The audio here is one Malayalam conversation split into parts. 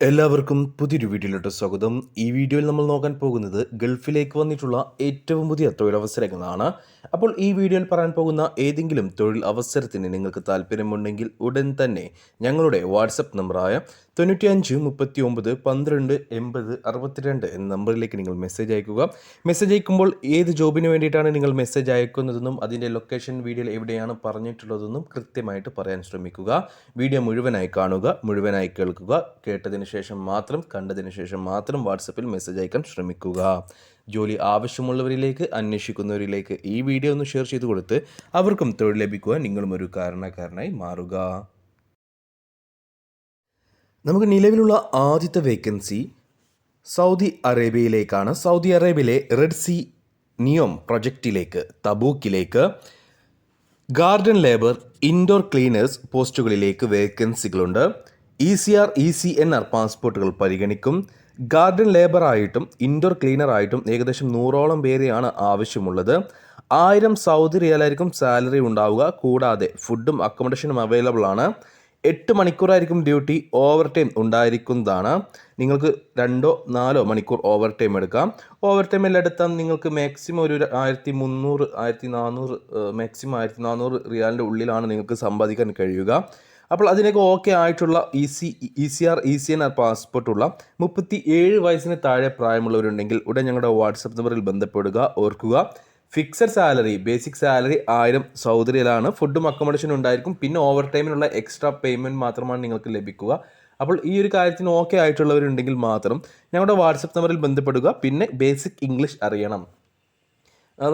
എല്ലാവർക്കും പുതിയൊരു വീഡിയോയിലോട്ട് സ്വാഗതം. ഈ വീഡിയോയിൽ നമ്മൾ നോക്കാൻ പോകുന്നത് ഗൾഫിലേക്ക് വന്നിട്ടുള്ള ഏറ്റവും പുതിയ തൊഴിലവസരങ്ങളാണ്. അപ്പോൾ ഈ വീഡിയോയിൽ പറയാൻ പോകുന്ന ഏതെങ്കിലും തൊഴിൽ അവസരത്തിന് നിങ്ങൾക്ക് താല്പര്യമുണ്ടെങ്കിൽ ഉടൻ തന്നെ ഞങ്ങളുടെ വാട്സപ്പ് നമ്പറായ തൊണ്ണൂറ്റിയഞ്ച് മുപ്പത്തി ഒമ്പത് പന്ത്രണ്ട് എൺപത് അറുപത്തിരണ്ട് എന്ന നമ്പറിലേക്ക് നിങ്ങൾ മെസ്സേജ് അയക്കുക. മെസ്സേജ് അയക്കുമ്പോൾ ഏത് ജോബിന് വേണ്ടിയിട്ടാണ് നിങ്ങൾ മെസ്സേജ് അയക്കുന്നതെന്നും അതിന്റെ ലൊക്കേഷൻ വീഡിയോയിൽ എവിടെയാണ് പറഞ്ഞിട്ടുള്ളതെന്നും കൃത്യമായിട്ട് പറയാൻ ശ്രമിക്കുക. വീഡിയോ മുഴുവനായി കാണുക മുഴുവനായി കേൾക്കുക. കേട്ടതിന് ശേഷം മാത്രം കണ്ടതിന് ശേഷം മാത്രം വാട്സപ്പിൽ മെസ്സേജ് അയക്കാൻ ശ്രമിക്കുക. ജോലി ആവശ്യമുള്ളവരിലേക്ക് അന്വേഷിക്കുന്നവരിലേക്ക് ഈ വീഡിയോ ഒന്ന് ഷെയർ ചെയ്ത് കൊടുത്ത് അവർക്കും തൊഴിൽ ലഭിക്കുവാൻ നിങ്ങളും ഒരു കാരണക്കാരനായി മാറുക. നമുക്ക് നിലവിലുള്ള ആദ്യത്തെ വേക്കൻസി സൗദി അറേബ്യയിലേക്കാണ്. സൗദി അറേബ്യയിലെ റെഡ് സി നിയോം പ്രൊജക്റ്റിലേക്ക് തബൂക്കിലേക്ക് ഗാർഡൻ ലേബർ ഇൻഡോർ ക്ലീനേഴ്സ് പോസ്റ്റുകളിലേക്ക് വേക്കൻസികളുണ്ട് E C R E C N R പാസ്പോർട്ടുകൾ പരിഗണിക്കും. ഗാർഡൻ ലേബറായിട്ടും ഇൻഡോർ ക്ലീനറായിട്ടും ഏകദേശം നൂറോളം പേരെയാണ് ആവശ്യമുള്ളത്. ആയിരം സൗദി റിയലായിരിക്കും സാലറി ഉണ്ടാവുക. കൂടാതെ ഫുഡും അക്കോമഡേഷനും അവൈലബിൾ ആണ്. എട്ട് മണിക്കൂറായിരിക്കും ഡ്യൂട്ടി ഓവർ ടൈം ഉണ്ടായിരിക്കുന്നതാണ്. നിങ്ങൾക്ക് രണ്ടോ നാലോ മണിക്കൂർ ഓവർ ടൈം എടുക്കാം. ഓവർ ടൈം എല്ലാം എടുത്താൽ നിങ്ങൾക്ക് മാക്സിമം ഒരു ആയിരത്തി മുന്നൂറ് ആയിരത്തി നാനൂറ് മാക്സിമം ആയിരത്തി നാനൂറ് റിയാലിന്റെ ഉള്ളിലാണ് നിങ്ങൾക്ക് സമ്പാദിക്കാൻ കഴിയുക. അപ്പോൾ അതിനൊക്കെ ഓക്കെ ആയിട്ടുള്ള E C E C R E C N R പാസ്പോർട്ടുള്ള മുപ്പത്തി ഏഴ് വയസ്സിന് താഴെ പ്രായമുള്ളവരുണ്ടെങ്കിൽ ഉടൻ ഞങ്ങളുടെ വാട്സപ്പ് നമ്പറിൽ ബന്ധപ്പെടുക ഓർക്കുക. ഫിക്സഡ് സാലറി ബേസിക് സാലറി ആയിരം സൗദരിയിലാണ് ഫുഡും അക്കോമഡേഷനും ഉണ്ടായിരിക്കും. പിന്നെ ഓവർ ടൈമിനുള്ള എക്സ്ട്രാ പേയ്മെന്റ് മാത്രമാണ് നിങ്ങൾക്ക് ലഭിക്കുക. അപ്പോൾ ഈ ഒരു കാര്യത്തിന് ഓക്കെ ആയിട്ടുള്ളവരുണ്ടെങ്കിൽ മാത്രം ഞങ്ങളുടെ വാട്സപ്പ് നമ്പറിൽ ബന്ധപ്പെടുക. പിന്നെ ബേസിക് ഇംഗ്ലീഷ് അറിയണം.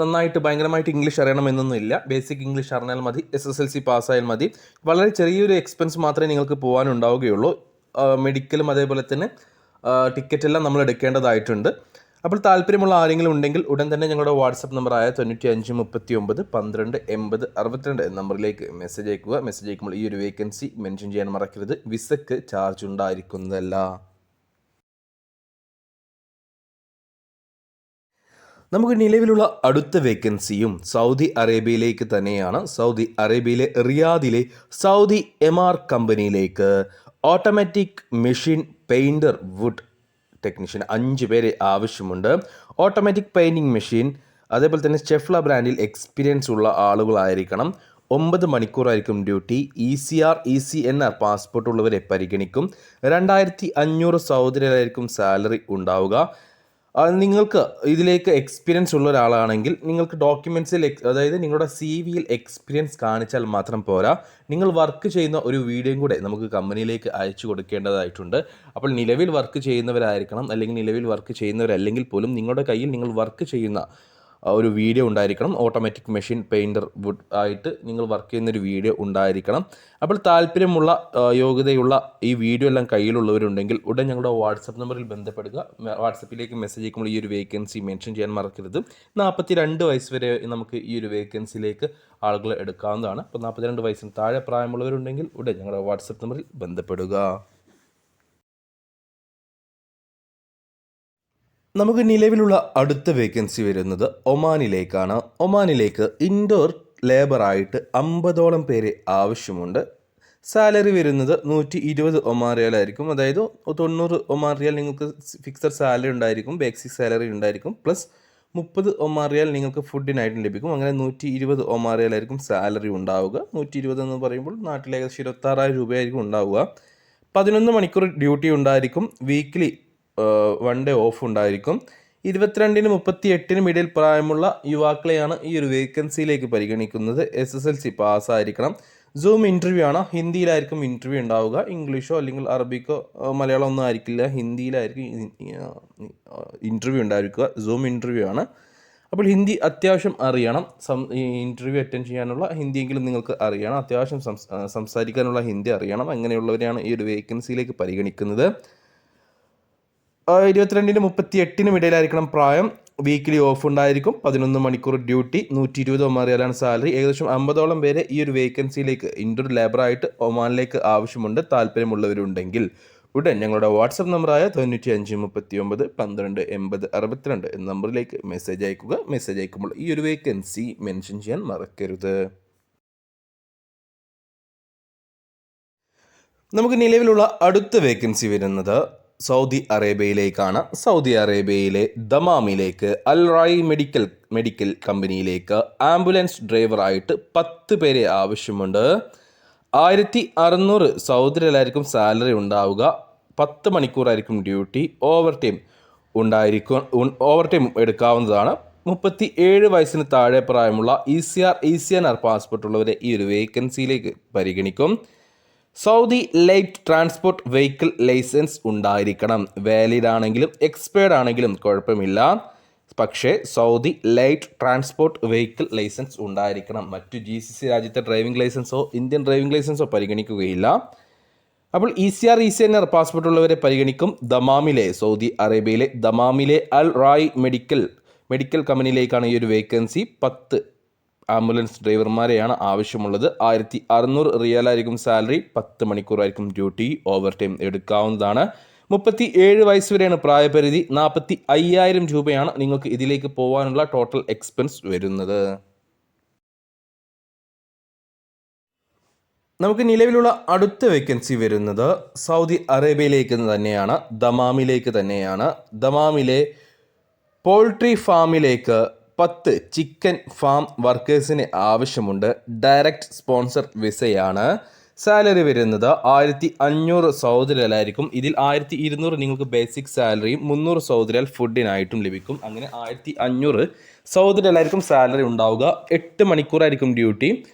നന്നായിട്ട് ഭയങ്കരമായിട്ട് ഇംഗ്ലീഷ് അറിയണമെന്നൊന്നുമില്ല ബേസിക് ഇംഗ്ലീഷ് അറിഞ്ഞാൽ മതി എസ് എസ് എൽ സി പാസ്സായാൽ മതി. വളരെ ചെറിയൊരു എക്സ്പെൻസ് മാത്രമേ നിങ്ങൾക്ക് പോകാനുണ്ടാവുകയുള്ളൂ. മെഡിക്കലും അതേപോലെ തന്നെ ടിക്കറ്റ് എല്ലാം നമ്മൾ എടുക്കേണ്ടതായിട്ടുണ്ട്. അപ്പോൾ താല്പര്യമുള്ള ആരെങ്കിലും ഉണ്ടെങ്കിൽ ഉടൻ തന്നെ ഞങ്ങളുടെ വാട്സപ്പ് നമ്പറായ തൊണ്ണൂറ്റി അഞ്ച് മുപ്പത്തി ഒമ്പത് പന്ത്രണ്ട് എൺപത് അറുപത്തിരണ്ട് നമ്പറിലേക്ക് മെസ്സേജ് അയക്കുക. മെസ്സേജ് അയക്കുമ്പോൾ ഈ ഒരു വേക്കൻസി മെൻഷൻ ചെയ്യാൻ മറക്കരുത്. വിസക്ക് ചാർജ് ഉണ്ടായിരിക്കുന്നതല്ല. നമുക്ക് നിലവിലുള്ള അടുത്ത വേക്കൻസിയും സൗദി അറേബ്യയിലേക്ക് തന്നെയാണ്. സൗദി അറേബ്യയിലെ റിയാദിലെ സൗദി എം ആർ കമ്പനിയിലേക്ക് automatic machine painter wood technician അഞ്ച് പേര് ആവശ്യമുണ്ട്. ഓട്ടോമാറ്റിക് പെയിന്റിംഗ് മെഷീൻ അതേപോലെ തന്നെ ചെഫ്ല ബ്രാൻഡിൽ എക്സ്പീരിയൻസ് ഉള്ള ആളുകളായിരിക്കണം. ഒമ്പത് മണിക്കൂറായിരിക്കും duty E C R E C N R passport ഉള്ളവരെ പരിഗണിക്കും. രണ്ടായിരത്തി അഞ്ഞൂറ് സൗദിയിലായിരിക്കും സാലറി ഉണ്ടാവുക. നിങ്ങൾക്ക് ഇതിലേക്ക് എക്സ്പീരിയൻസ് ഉള്ള ഒരാളാണെങ്കിൽ നിങ്ങൾക്ക് ഡോക്യുമെൻസിൽ അതായത് നിങ്ങളുടെ സി വിയിൽ എക്സ്പീരിയൻസ് കാണിച്ചാൽ മാത്രം പോരാ. നിങ്ങൾ വർക്ക് ചെയ്യുന്ന ഒരു വീഡിയോയും കൂടെ നമുക്ക് കമ്പനിയിലേക്ക് അയച്ചു കൊടുക്കേണ്ടതായിട്ടുണ്ട്. അപ്പോൾ നിലവിൽ വർക്ക് ചെയ്യുന്നവരായിരിക്കണം. അല്ലെങ്കിൽ നിലവിൽ വർക്ക് ചെയ്യുന്നവരല്ലെങ്കിൽ പോലും നിങ്ങളുടെ കയ്യിൽ നിങ്ങൾ വർക്ക് ചെയ്യുന്ന ഒരു വീഡിയോ ഉണ്ടായിരിക്കണം. ഓട്ടോമാറ്റിക് മെഷീൻ പെയിന്റർ വുഡ് ആയിട്ട് നിങ്ങൾ വർക്ക് ചെയ്യുന്ന ഒരു വീഡിയോ ഉണ്ടായിരിക്കണം. അപ്പോൾ താല്പര്യമുള്ള യോഗ്യതയുള്ള ഈ വീഡിയോ എല്ലാം കയ്യിലുള്ളവരുണ്ടെങ്കിൽ ഉടൻ ഞങ്ങളുടെ വാട്സപ്പ് നമ്പറിൽ ബന്ധപ്പെടുക. വാട്സപ്പിലേക്ക് മെസ്സേജ് അയക്കുമ്പോൾ ഈ ഒരു വേക്കൻസി മെൻഷൻ ചെയ്യാൻ മറക്കരുത്. നാൽപ്പത്തി രണ്ട് വയസ്സ് വരെ നമുക്ക് ഈ ഒരു വേക്കൻസിയിലേക്ക് ആളുകളെ എടുക്കാവുന്നതാണ്. അപ്പോൾ നാൽപ്പത്തിരണ്ട് വയസ്സിന് താഴെ പ്രായമുള്ളവരുണ്ടെങ്കിൽ ഉടൻ ഞങ്ങളുടെ വാട്സപ്പ് നമ്പറിൽ ബന്ധപ്പെടുക. നമുക്ക് നിലവിലുള്ള അടുത്ത വേക്കൻസി വരുന്നത് ഒമാനിലേക്കാണ്. ഒമാനിലേക്ക് ഇൻഡോർ ലേബറായിട്ട് അമ്പതോളം പേരെ ആവശ്യമുണ്ട്. സാലറി വരുന്നത് നൂറ്റി ഇരുപത് ആയിരിക്കും. അതായത് തൊണ്ണൂറ് ഒമാൻ റിയാൽ നിങ്ങൾക്ക് ഫിക്സഡ് സാലറി ഉണ്ടായിരിക്കും ബേസിക് സാലറി ഉണ്ടായിരിക്കും പ്ലസ് മുപ്പത് ഒമാൻ റിയാൽ നിങ്ങൾക്ക് ഫുഡിനായിട്ടും ലഭിക്കും. അങ്ങനെ നൂറ്റി ഇരുപത് ആയിരിക്കും സാലറി ഉണ്ടാവുക. നൂറ്റി ഇരുപത് എന്ന് പറയുമ്പോൾ നാട്ടിൽ ഏകദേശം ഇരുപത്താറായിരം രൂപയായിരിക്കും ഉണ്ടാവുക. പതിനൊന്ന് മണിക്കൂർ ഡ്യൂട്ടി ഉണ്ടായിരിക്കും. വീക്ക്ലി വൺ ഡേ ഓഫ് ഉണ്ടായിരിക്കും. ഇരുപത്തിരണ്ടിന് മുപ്പത്തി എട്ടിനും ഇടയിൽ പ്രായമുള്ള യുവാക്കളെയാണ് ഈ ഒരു വേക്കൻസിയിലേക്ക് പരിഗണിക്കുന്നത്. എസ് എസ് എൽ സി പാസ്സായിരിക്കണം സൂം ഇന്റർവ്യൂ ആണ്. ഹിന്ദിയിലായിരിക്കും ഇന്റർവ്യൂ ഉണ്ടാവുക. ഇംഗ്ലീഷോ അല്ലെങ്കിൽ അറബിക്കോ മലയാളം ഒന്നും ആയിരിക്കില്ല. ഹിന്ദിയിലായിരിക്കും ഇന്റർവ്യൂ ഉണ്ടായിരിക്കുക. സൂം ഇന്റർവ്യൂ ആണ്. അപ്പോൾ ഹിന്ദി അത്യാവശ്യം അറിയണം. സം ഇന്റർവ്യൂ അറ്റൻഡ് ചെയ്യാനുള്ള ഹിന്ദിയെങ്കിലും നിങ്ങൾക്ക് അറിയണം. അത്യാവശ്യം സംസാരിക്കാനുള്ള ഹിന്ദി അറിയണം. അങ്ങനെയുള്ളവരെയാണ് ഈ ഒരു വേക്കൻസിയിലേക്ക് പരിഗണിക്കുന്നത്. ഇരുപത്തിരണ്ടിന് മുപ്പത്തി എട്ടിനും ഇടയിലായിരിക്കണം പ്രായം. വീക്കിലി ഓഫ് ഉണ്ടായിരിക്കും. പതിനൊന്ന് മണിക്കൂർ ഡ്യൂട്ടി നൂറ്റി ഇരുപത് ഒമാറിയാലാണ് സാലറി ഏകദേശം അമ്പതോളം പേരെ ഈ ഒരു വേക്കൻസിയിലേക്ക് ഇൻഡോർ ലേബറായിട്ട് ഒമാനിലേക്ക് ആവശ്യമുണ്ട് താല്പര്യമുള്ളവരുണ്ടെങ്കിൽ. ഉടൻ ഞങ്ങളുടെ വാട്സപ്പ് നമ്പറായ തൊണ്ണൂറ്റി അഞ്ച് മുപ്പത്തി ഒമ്പത് പന്ത്രണ്ട് എൺപത് അറുപത്തിരണ്ട് എന്ന നമ്പറിലേക്ക് മെസ്സേജ് അയക്കുക. മെസ്സേജ് അയക്കുമ്പോൾ ഈ ഒരു വേക്കൻസി മെൻഷൻ ചെയ്യാൻ മറക്കരുത്. നമുക്ക് നിലവിലുള്ള അടുത്ത വേക്കൻസി വരുന്നത് സൗദി അറേബ്യയിലേക്കാണ് സൗദി അറേബ്യയിലെ ദമാമിലേക്ക് അൽ റായി മെഡിക്കൽ മെഡിക്കൽ കമ്പനിയിലേക്ക് ആംബുലൻസ് ഡ്രൈവറായിട്ട് പത്ത് പേരെ ആവശ്യമുണ്ട്. ആയിരത്തി അറുന്നൂറ് സൗദിയിലായിരിക്കും സാലറി ഉണ്ടാവുക. പത്ത് മണിക്കൂറായിരിക്കും ഡ്യൂട്ടി. ഓവർ ടൈം ഉണ്ടായിരിക്കും ഓവർ ടൈം എടുക്കാവുന്നതാണ്. മുപ്പത്തി ഏഴ് വയസ്സിന് താഴെ പ്രായമുള്ള E C R E C N R passport ഉള്ളവരെ ഈ ഒരു വേക്കൻസിയിലേക്ക് പരിഗണിക്കും. Saudi light transport vehicle licence ഉണ്ടായിരിക്കണം. വാലിഡ് ആണെങ്കിലും എക്സ്പയർഡ് ആണെങ്കിലും കുഴപ്പമില്ല. പക്ഷേ Saudi light transport vehicle licence ഉണ്ടായിരിക്കണം. മറ്റു ജി സി സി രാജ്യത്തെ ഡ്രൈവിംഗ് ലൈസൻസോ ഇന്ത്യൻ ഡ്രൈവിംഗ് ലൈസൻസോ പരിഗണിക്കുകയില്ല. അപ്പോൾ E C R E C N R passport ഉള്ളവരെ പരിഗണിക്കും ദമാമിലെ സൗദി അറേബ്യയിലെ ദമാമിലെ അൽ റായ് മെഡിക്കൽ മെഡിക്കൽ കമ്പനിയിലേക്കാണ് ഈ ഒരു വേക്കൻസി. പത്ത് ആംബുലൻസ് ഡ്രൈവർമാരെയാണ് ആവശ്യമുള്ളത്. ആയിരത്തി അറുന്നൂറ് റിയാലായിരിക്കും സാലറി പത്ത് മണിക്കൂറായിരിക്കും ഡ്യൂട്ടി ഓവർ ടൈം എടുക്കാവുന്നതാണ്. മുപ്പത്തി ഏഴ് വയസ്സ് വരെയാണ് പ്രായപരിധി നാൽപ്പത്തി അയ്യായിരം രൂപയാണ് നിങ്ങൾക്ക് ഇതിലേക്ക് പോകാനുള്ള ടോട്ടൽ എക്സ്പെൻസ് വരുന്നത്. നമുക്ക് നിലവിലുള്ള അടുത്ത വേക്കൻസി വരുന്നത് സൗദി അറേബ്യയിലേക്ക് തന്നെയാണ് ദമാമിലേക്ക് തന്നെയാണ്. ദമാമിലെ പോൾട്രി ഫാമിലേക്ക് പത്ത് ചിക്കൻ ഫാം വർക്കേഴ്സിന് ആവശ്യമുണ്ട്. Direct sponsor വിസയാണ്. സാലറി വരുന്നത് ആയിരത്തി അഞ്ഞൂറ് സൗദിലായിരിക്കും ഇതിൽ ആയിരത്തി ഇരുന്നൂറ് നിങ്ങൾക്ക് ബേസിക് സാലറിയും മുന്നൂറ് സൗദിലാൽ ഫുഡിനായിട്ടും ലഭിക്കും. അങ്ങനെ ആയിരത്തി അഞ്ഞൂറ് സൗദിലായിരിക്കും സാലറി ഉണ്ടാവുക. എട്ട് മണിക്കൂറായിരിക്കും ഡ്യൂട്ടി.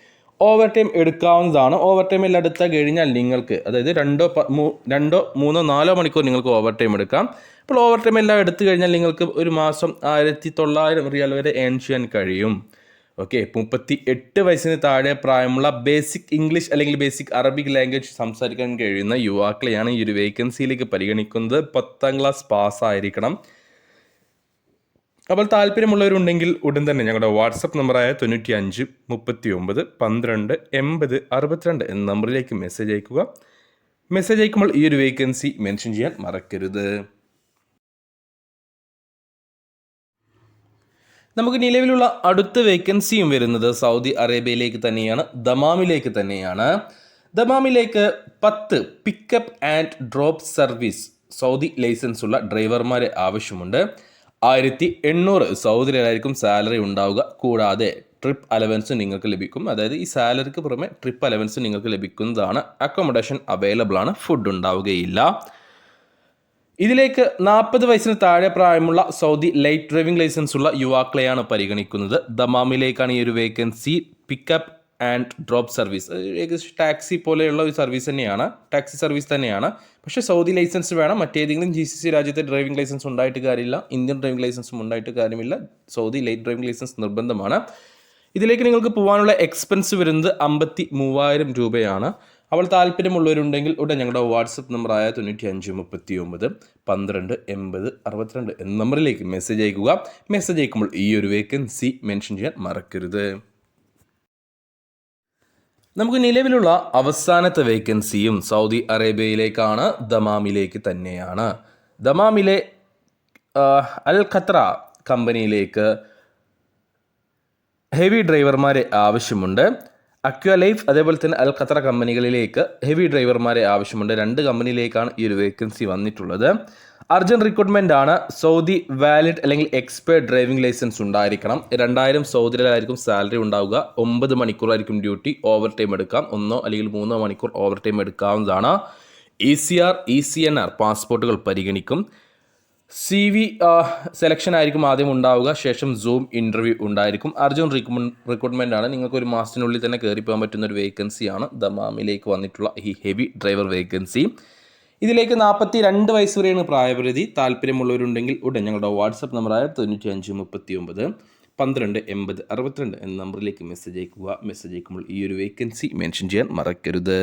ഓവർ ടൈം എടുക്കാവുന്നതാണ്. ഓവർ ടൈം എല്ലാം എടുത്താൽ കഴിഞ്ഞാൽ നിങ്ങൾക്ക് അതായത് രണ്ടോ രണ്ടോ മൂന്നോ നാലോ മണിക്കൂർ നിങ്ങൾക്ക് ഓവർ ടൈം എടുക്കാം. അപ്പോൾ ഓവർ ടൈം എല്ലാം എടുത്തു കഴിഞ്ഞാൽ നിങ്ങൾക്ക് ഒരു മാസം ആയിരത്തി തൊള്ളായിരം റിയാൽ വരെ ഏൺ ചെയ്യാൻ കഴിയും. ഓക്കെ മുപ്പത്തി എട്ട് വയസ്സിന് താഴെ പ്രായമുള്ള ബേസിക് ഇംഗ്ലീഷ് അല്ലെങ്കിൽ ബേസിക് അറബിക് ലാംഗ്വേജ് സംസാരിക്കാൻ കഴിയുന്ന യുവാക്കളെയാണ് ഈ ഒരു വേക്കൻസിയിലേക്ക് പരിഗണിക്കുന്നത്. പത്താം ക്ലാസ് പാസ്സായിരിക്കണം അപ്പോൾ താല്പര്യമുള്ളവരുണ്ടെങ്കിൽ ഉടൻ തന്നെ ഞങ്ങളുടെ വാട്സപ്പ് നമ്പറായ തൊണ്ണൂറ്റി അഞ്ച് മുപ്പത്തി ഒമ്പത് പന്ത്രണ്ട് എൺപത് അറുപത്തിരണ്ട് എന്ന നമ്പറിലേക്ക് മെസ്സേജ് അയക്കുക. മെസ്സേജ് അയക്കുമ്പോൾ ഈ ഒരു വേക്കൻസി മെൻഷൻ ചെയ്യാൻ മറക്കരുത്. നമുക്ക് നിലവിലുള്ള അടുത്ത വേക്കൻസിയും വരുന്നത് സൗദി അറേബ്യയിലേക്ക് തന്നെയാണ് ദമാമിലേക്ക് തന്നെയാണ്. ദമാമിലേക്ക് പത്ത് pickup and drop service Saudi licence ഉള്ള ഡ്രൈവർമാരെ ആവശ്യമുണ്ട്. ആയിരത്തി എണ്ണൂറ് സൗദിയിലായിരിക്കും സാലറി ഉണ്ടാവുക കൂടാതെ ട്രിപ്പ് അലവൻസ് നിങ്ങൾക്ക് ലഭിക്കും. അതായത് ഈ സാലറിക്ക് പുറമെ ട്രിപ്പ് അലവൻസ് നിങ്ങൾക്ക് ലഭിക്കുന്നതാണ്. അക്കോമഡേഷൻ അവൈലബിൾ ആണ് ഫുഡ് ഉണ്ടാവുകയില്ല. ഇതിലേക്ക് നാൽപ്പത് വയസ്സിന് താഴെ പ്രായമുള്ള സൗദി ലൈറ്റ് ഡ്രൈവിംഗ് ലൈസൻസ് ഉള്ള യുവാക്കളെയാണ് പരിഗണിക്കുന്നത്. ദമാമിലേക്കാണ് ഈ ഒരു vacancy. Pickup and drop service ഏകദേശം ടാക്സി പോലെയുള്ള ഒരു സർവീസ് തന്നെയാണ്. ടാക്സി സർവീസ് തന്നെയാണ്. പക്ഷേ സൗദി ലൈസൻസ് വേണം. മറ്റേതെങ്കിലും ജി സി സി രാജ്യത്തെ ഡ്രൈവിംഗ് ലൈസൻസ് ഉണ്ടായിട്ട് കാര്യമില്ല. ഇന്ത്യൻ ഡ്രൈവിംഗ് ലൈസൻസും ഉണ്ടായിട്ട് കാര്യമില്ല. സൗദി ലൈറ്റ് ഡ്രൈവിംഗ് ലൈസൻസ് നിർബന്ധമാണ്. ഇതിലേക്ക് നിങ്ങൾക്ക് പോകാനുള്ള എക്സ്പെൻസ് വരുന്നത് അമ്പത്തി മൂവായിരം രൂപയാണ്. അവൾ താല്പര്യമുള്ളവരുണ്ടെങ്കിൽ ഉടൻ ഞങ്ങളുടെ വാട്സപ്പ് നമ്പറായ തൊണ്ണൂറ്റി അഞ്ച് മുപ്പത്തി ഒമ്പത് പന്ത്രണ്ട് എൺപത് അറുപത്തിരണ്ട് എന്ന നമ്പറിലേക്ക് മെസ്സേജ് അയക്കുക. മെസ്സേജ് അയക്കുമ്പോൾ ഈ ഒരു വേക്കൻസി മെൻഷൻ ചെയ്യാൻ മറക്കരുത്. നമുക്ക് നിലവിലുള്ള അവസാനത്തെ വേക്കൻസിയും സൗദി അറേബ്യയിലേക്കാണ് ദമാമിലേക്ക് തന്നെയാണ്. ദമാമിലെ അൽ ഖത്ര കമ്പനിയിലേക്ക് ഹെവി ഡ്രൈവർമാരെ ആവശ്യമുണ്ട്. അക്വ ലൈഫ് അതേപോലെ തന്നെ അൽ ഖത്തറ കമ്പനികളിലേക്ക് ഹെവി ഡ്രൈവർമാരെ ആവശ്യമുണ്ട്. രണ്ട് കമ്പനിയിലേക്കാണ് ഈ ഒരു വേക്കൻസി വന്നിട്ടുള്ളത്. അർജന്റ് റിക്രൂട്ട്മെന്റ് ആണ്. സൗദി വാലിഡ് അല്ലെങ്കിൽ എക്സ്പേർട്ട് ഡ്രൈവിംഗ് ലൈസൻസ് ഉണ്ടായിരിക്കണം. രണ്ടായിരം സൗദിയിലായിരിക്കും സാലറി ഉണ്ടാവുക. ഒമ്പത് മണിക്കൂറായിരിക്കും ഡ്യൂട്ടി ഓവർ ടൈം എടുക്കാം. ഒന്നോ അല്ലെങ്കിൽ മൂന്നോ മണിക്കൂർ ഓവർ ടൈം എടുക്കാവുന്നതാണ് E C R E C N R പാസ്പോർട്ടുകൾ പരിഗണിക്കും. സി വി സെലക്ഷൻ ആയിരിക്കും ആദ്യം ഉണ്ടാവുക. ശേഷം സൂം ഇന്റർവ്യൂ ഉണ്ടായിരിക്കും. അർജുൻ റിക്രൂട്ട്മെന്റ് ആണ്. നിങ്ങൾക്ക് ഒരു മാസത്തിനുള്ളിൽ തന്നെ കയറി പോകാൻ പറ്റുന്ന ഒരു വേക്കൻസിയാണ് ദമാമിലേക്ക് വന്നിട്ടുള്ള ഈ ഹെവി ഡ്രൈവർ വേക്കൻസി ഇതിലേക്ക് നാൽപ്പത്തി രണ്ട് വയസ്സ് വരെയാണ് പ്രായപരിധി. താല്പര്യമുള്ളവരുണ്ടെങ്കിൽ ഉടൻ ഞങ്ങളുടെ വാട്സപ്പ് നമ്പറായ തൊണ്ണൂറ്റി അഞ്ച് മുപ്പത്തി ഒമ്പത് പന്ത്രണ്ട് എൺപത് അറുപത്തിരണ്ട് എന്ന നമ്പറിലേക്ക് മെസ്സേജ് അയക്കുക. മെസ്സേജ് അയക്കുമ്പോൾ ഈ ഒരു വേക്കൻസി മെൻഷൻ ചെയ്യാൻ മറക്കരുത്.